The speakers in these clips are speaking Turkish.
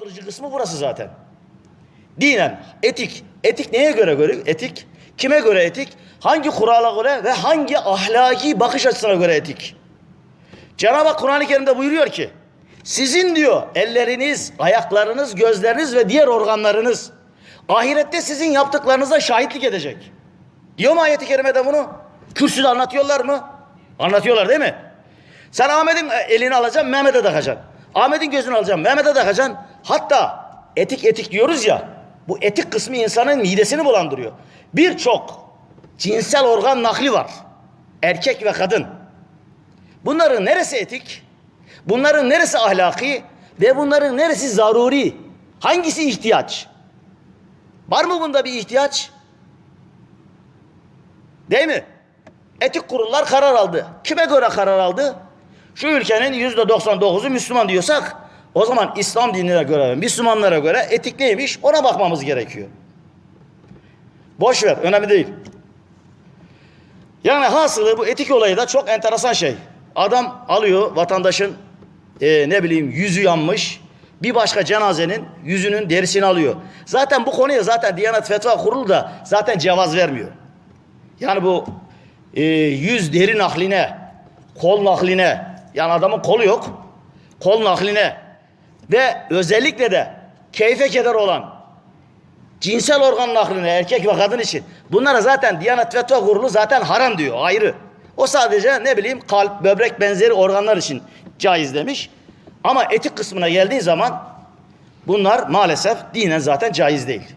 dolandırıcı kısmı burası zaten. Dinen, etik. Etik neye göre göre etik? Kime göre etik? Hangi kurala göre ve hangi ahlaki bakış açısına göre etik? Cenab-ı Kur'an-ı Kerim'de buyuruyor ki sizin diyor elleriniz, ayaklarınız, gözleriniz ve diğer organlarınız ahirette sizin yaptıklarınıza şahitlik edecek. Diyor mu ayeti kerimede bunu? Kürsüde anlatıyorlar mı? Anlatıyorlar değil mi? Sen Ahmet'in elini alacaksın, Mehmet'e takacaksın. Ahmet'in gözünü alacaksın, Mehmet'e takacaksın. Hatta etik etik diyoruz ya, bu etik kısmı insanın midesini bulandırıyor. Birçok cinsel organ nakli var. Erkek ve kadın. Bunların neresi etik? Bunların neresi ahlaki? Ve bunların neresi zaruri? Hangisi ihtiyaç? Var mı bunda bir ihtiyaç? Değil mi? Etik kurullar karar aldı. Kime göre karar aldı? Şu ülkenin yüzde 99'u Müslüman diyorsak o zaman İslam dinine göre, Müslümanlara göre etik neymiş ona bakmamız gerekiyor. Boş ver, önemli değil. Yani hasılı bu etik olayı da çok enteresan şey. Adam alıyor vatandaşın e, ne bileyim yüzü yanmış. Bir başka cenazenin yüzünün derisini alıyor. Zaten bu konuya zaten Diyanet Fetva Kurulu da zaten cevaz vermiyor. Yani bu e, yüz deri nakline, kol nakline, yani adamın kolu yok, kol nakline ve özellikle de keyfe keder olan cinsel organ nakline erkek ve kadın için bunlara zaten Diyanet Fetva Kurulu zaten haram diyor ayrı. O sadece ne bileyim kalp, böbrek benzeri organlar için caiz demiş. Ama etik kısmına geldiği zaman bunlar maalesef dinen zaten caiz değil.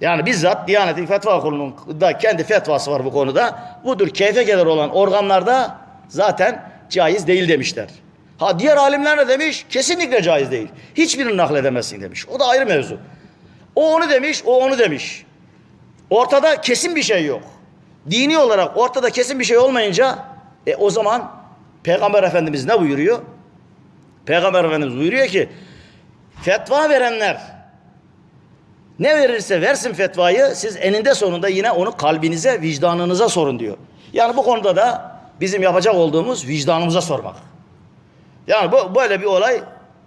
Yani bizzat Diyanet Fetva Kurulu'nun da kendi fetvası var bu konuda. Budur keyfe gelir olan organlarda zaten caiz değil demişler. Ha diğer alimler ne demiş? Kesinlikle caiz değil. Hiçbirini nakledemezsin demiş. O da ayrı mevzu. O onu demiş, o onu demiş. Ortada kesin bir şey yok. Dini olarak ortada kesin bir şey olmayınca e, o zaman Peygamber Efendimiz ne buyuruyor? Peygamber Efendimiz buyuruyor ki fetva verenler ne verirse versin fetvayı siz eninde sonunda yine onu kalbinize, vicdanınıza sorun diyor. Yani bu konuda da bizim yapacak olduğumuz vicdanımıza sormak. Yani bu böyle bir olay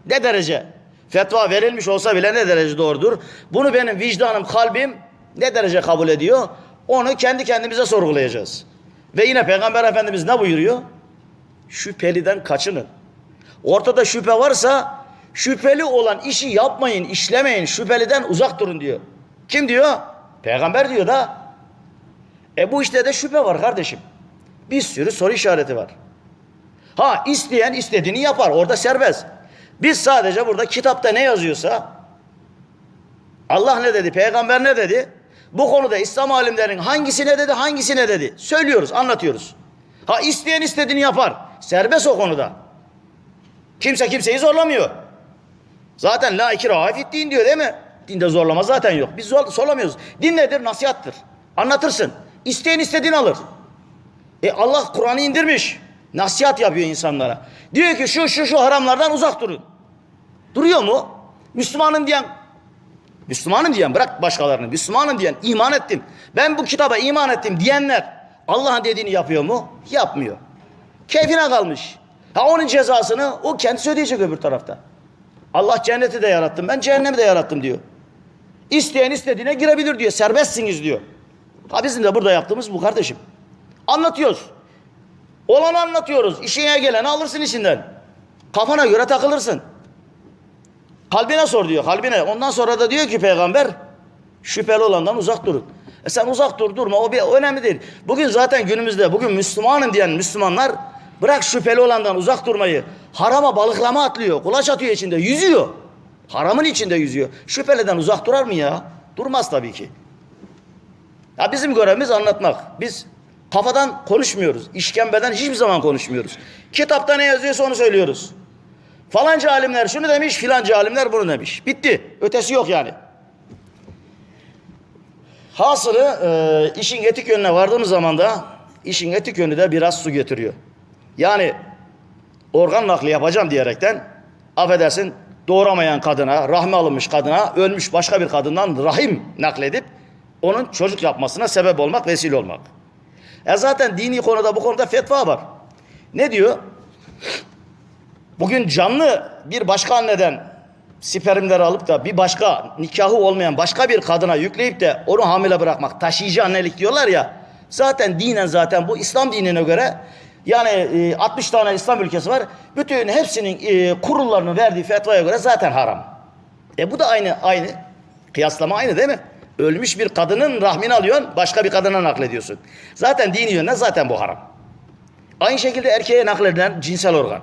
ne derece fetva verilmiş olsa bile ne derece doğrudur? Bunu benim vicdanım, kalbim ne derece kabul ediyor? Onu kendi kendimize sorgulayacağız. Ve yine Peygamber Efendimiz ne buyuruyor? Şüpheliden kaçının. Ortada şüphe varsa şüpheli olan işi yapmayın, işlemeyin, şüpheliden uzak durun diyor. Kim diyor? Peygamber diyor da. E bu işte de şüphe var kardeşim. Bir sürü soru işareti var. Ha isteyen istediğini yapar. Orada serbest. Biz sadece burada kitapta ne yazıyorsa Allah ne dedi, peygamber ne dedi? Bu konuda İslam alimlerinin hangisi ne dedi, hangisi ne dedi? Söylüyoruz, anlatıyoruz. Ha isteyen istediğini yapar. Serbest o konuda. Kimse kimseyi zorlamıyor. Zaten la ikrahe fit din diyor değil mi? Dinde zorlama zaten yok. Biz zor, zorlamıyoruz. Din nedir? Nasihattır. Anlatırsın. İsteyen istediğini alır. E Allah Kur'an'ı indirmiş. Nasihat yapıyor insanlara. Diyor ki şu şu şu haramlardan uzak durun. Duruyor mu? Müslümanım diyen Müslümanım diyen bırak başkalarını. Müslümanım diyen iman ettim. Ben bu kitaba iman ettim diyenler Allah'ın dediğini yapıyor mu? Yapmıyor. Keyfine kalmış. Ha onun cezasını o kendisi ödeyecek öbür tarafta. Allah cenneti de yarattım. Ben cehennemi de yarattım diyor. İsteyen istediğine girebilir diyor. Serbestsiniz diyor. Ha bizim de burada yaptığımız bu kardeşim. Anlatıyoruz. Olanı anlatıyoruz. İşine geleni alırsın içinden. Kafana göre takılırsın. Kalbine sor diyor. Kalbine. Ondan sonra da diyor ki peygamber şüpheli olandan uzak durun. E sen uzak dur durma. O bir önemli değil. Bugün zaten günümüzde bugün Müslümanım diyen Müslümanlar bırak şüpheli olandan uzak durmayı. Harama balıklama atlıyor. Kulaç atıyor içinde. Yüzüyor. Haramın içinde yüzüyor. Şüpheliden uzak durar mı ya? Durmaz tabii ki. Ya bizim görevimiz anlatmak. Biz kafadan konuşmuyoruz. İşkembeden hiçbir zaman konuşmuyoruz. Kitapta ne yazıyorsa onu söylüyoruz. Falanca alimler şunu demiş, filanca alimler bunu demiş. Bitti. Ötesi yok yani. Hasılı e, işin etik yönüne vardığımız zaman da işin etik yönü de biraz su getiriyor. Yani organ nakli yapacağım diyerekten affedersin doğuramayan kadına, rahmi alınmış kadına, ölmüş başka bir kadından rahim nakledip onun çocuk yapmasına sebep olmak, vesile olmak. E zaten dini konuda bu konuda fetva var. Ne diyor? Bugün canlı bir başka anneden spermleri alıp da bir başka nikahı olmayan başka bir kadına yükleyip de onu hamile bırakmak taşıyıcı annelik diyorlar ya. Zaten dinen zaten bu İslam dinine göre yani e, 60 tane İslam ülkesi var. Bütün hepsinin e, kurullarının verdiği fetvaya göre zaten haram. E bu da aynı aynı. Kıyaslama aynı değil mi? Ölmüş bir kadının rahmini alıyorsun, başka bir kadına naklediyorsun. Zaten dini yönden zaten bu haram. Aynı şekilde erkeğe nakledilen cinsel organ.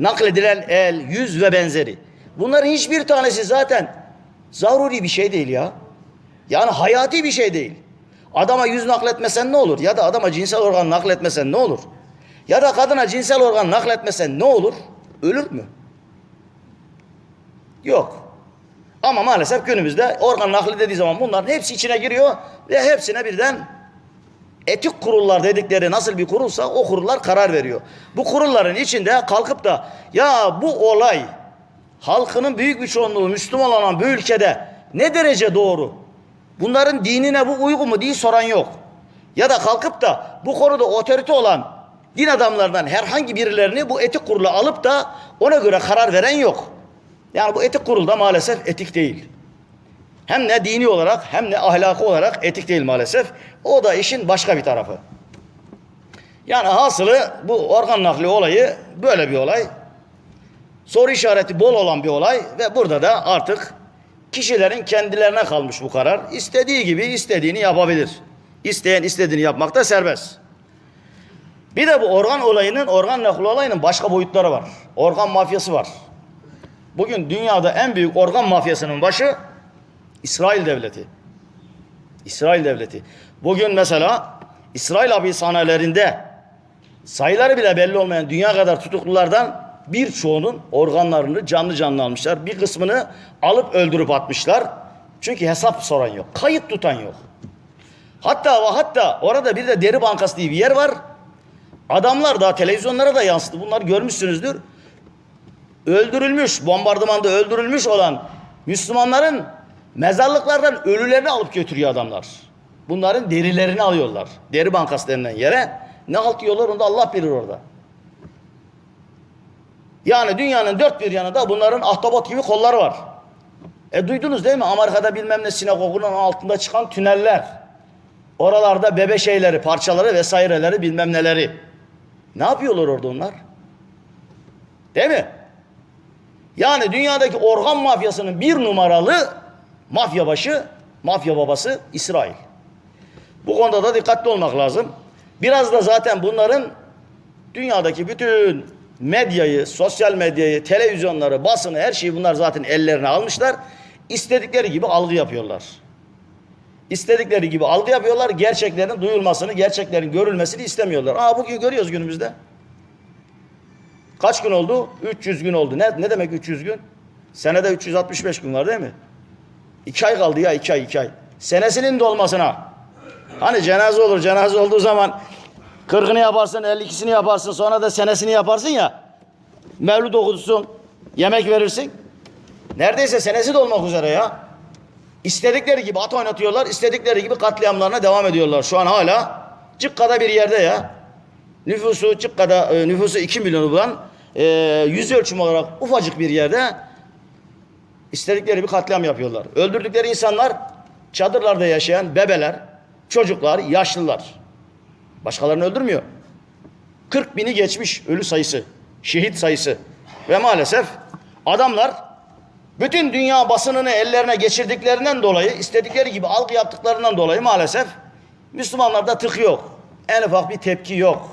Nakledilen el, yüz ve benzeri. Bunların hiçbir tanesi zaten zaruri bir şey değil ya. Yani hayati bir şey değil. Adama yüz nakletmesen ne olur? Ya da adama cinsel organ nakletmesen ne olur? Ya da kadına cinsel organ nakletmesen ne olur? Ölür mü? Yok. Ama maalesef günümüzde organ nakli dediği zaman bunların hepsi içine giriyor ve hepsine birden etik kurullar dedikleri nasıl bir kurulsa o kurullar karar veriyor. Bu kurulların içinde kalkıp da ya bu olay halkının büyük bir çoğunluğu Müslüman olan bu ülkede ne derece doğru? Bunların dinine bu uygun mu diye soran yok. Ya da kalkıp da bu konuda otorite olan din adamlarından herhangi birilerini bu etik kurula alıp da ona göre karar veren yok. Yani bu etik kurulda maalesef etik değil. Hem ne dini olarak hem de ahlakı olarak etik değil maalesef. O da işin başka bir tarafı. Yani hasılı bu organ nakli olayı böyle bir olay. Soru işareti bol olan bir olay ve burada da artık kişilerin kendilerine kalmış bu karar. İstediği gibi istediğini yapabilir. İsteyen istediğini yapmakta serbest. Bir de bu organ olayının, organ nakli olayının başka boyutları var. Organ mafyası var. Bugün dünyada en büyük organ mafyasının başı İsrail devleti. İsrail devleti. Bugün mesela İsrail hapishanelerinde sayıları bile belli olmayan dünya kadar tutuklulardan birçoğunun organlarını canlı canlı almışlar. Bir kısmını alıp öldürüp atmışlar. Çünkü hesap soran yok. Kayıt tutan yok. Hatta ve hatta orada bir de deri bankası diye bir yer var. Adamlar daha televizyonlara da yansıdı. Bunları görmüşsünüzdür. Öldürülmüş, bombardımanda öldürülmüş olan Müslümanların mezarlıklardan ölülerini alıp götürüyor adamlar. Bunların derilerini alıyorlar. Deri bankası denilen yere. Ne halt onu da Allah bilir orada. Yani dünyanın dört bir yanında bunların ahtapot gibi kolları var. E duydunuz değil mi? Amerika'da bilmem ne sinagogunun altında çıkan tüneller. Oralarda bebe şeyleri, parçaları vesaireleri bilmem neleri. Ne yapıyorlar orada onlar? Değil mi? Yani dünyadaki organ mafyasının bir numaralı mafya başı, mafya babası İsrail. Bu konuda da dikkatli olmak lazım. Biraz da zaten bunların dünyadaki bütün medyayı, sosyal medyayı, televizyonları, basını, her şeyi bunlar zaten ellerine almışlar. İstedikleri gibi algı yapıyorlar. İstedikleri gibi algı yapıyorlar. Gerçeklerin duyulmasını, gerçeklerin görülmesini istemiyorlar. Aa bugün görüyoruz günümüzde. Kaç gün oldu? 300 gün oldu. Ne, ne demek 300 gün? Senede 365 gün var değil mi? İki ay kaldı ya iki ay iki ay. Senesinin dolmasına. Hani cenaze olur cenaze olduğu zaman kırkını yaparsın 52'sini yaparsın sonra da senesini yaparsın ya. Mevlüt okutursun yemek verirsin. Neredeyse senesi dolmak üzere ya. İstedikleri gibi at oynatıyorlar. istedikleri gibi katliamlarına devam ediyorlar. Şu an hala Cıkka'da bir yerde ya. Nüfusu Cıkka'da e, nüfusu 2 milyonu bulan e, yüz ölçüm olarak ufacık bir yerde istedikleri bir katliam yapıyorlar. Öldürdükleri insanlar çadırlarda yaşayan bebeler, çocuklar, yaşlılar. Başkalarını öldürmüyor. 40 bini geçmiş ölü sayısı, şehit sayısı. Ve maalesef adamlar bütün dünya basınını ellerine geçirdiklerinden dolayı, istedikleri gibi algı yaptıklarından dolayı maalesef Müslümanlarda tık yok. En ufak bir tepki yok.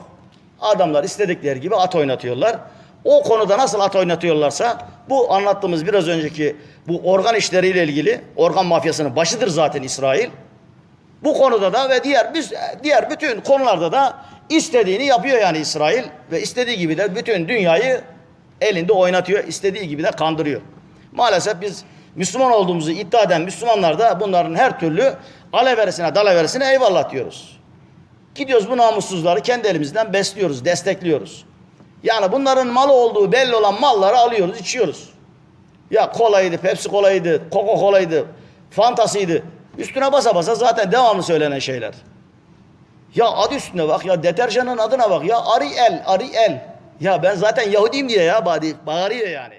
Adamlar istedikleri gibi at oynatıyorlar. O konuda nasıl at oynatıyorlarsa bu anlattığımız biraz önceki bu organ işleriyle ilgili organ mafyasının başıdır zaten İsrail. Bu konuda da ve diğer diğer bütün konularda da istediğini yapıyor yani İsrail ve istediği gibi de bütün dünyayı elinde oynatıyor, istediği gibi de kandırıyor. Maalesef biz Müslüman olduğumuzu iddia eden Müslümanlar da bunların her türlü aleveresine, dalaveresine eyvallah diyoruz. Gidiyoruz bu namussuzları kendi elimizden besliyoruz, destekliyoruz. Yani bunların malı olduğu belli olan malları alıyoruz, içiyoruz. Ya kolaydı, Pepsi kolaydı, Coca kolaydı, Fantasıydı. Üstüne basa basa zaten devamlı söylenen şeyler. Ya adı üstüne bak ya deterjanın adına bak ya Ariel, Ariel. Ya ben zaten Yahudiyim diye ya bağırıyor yani.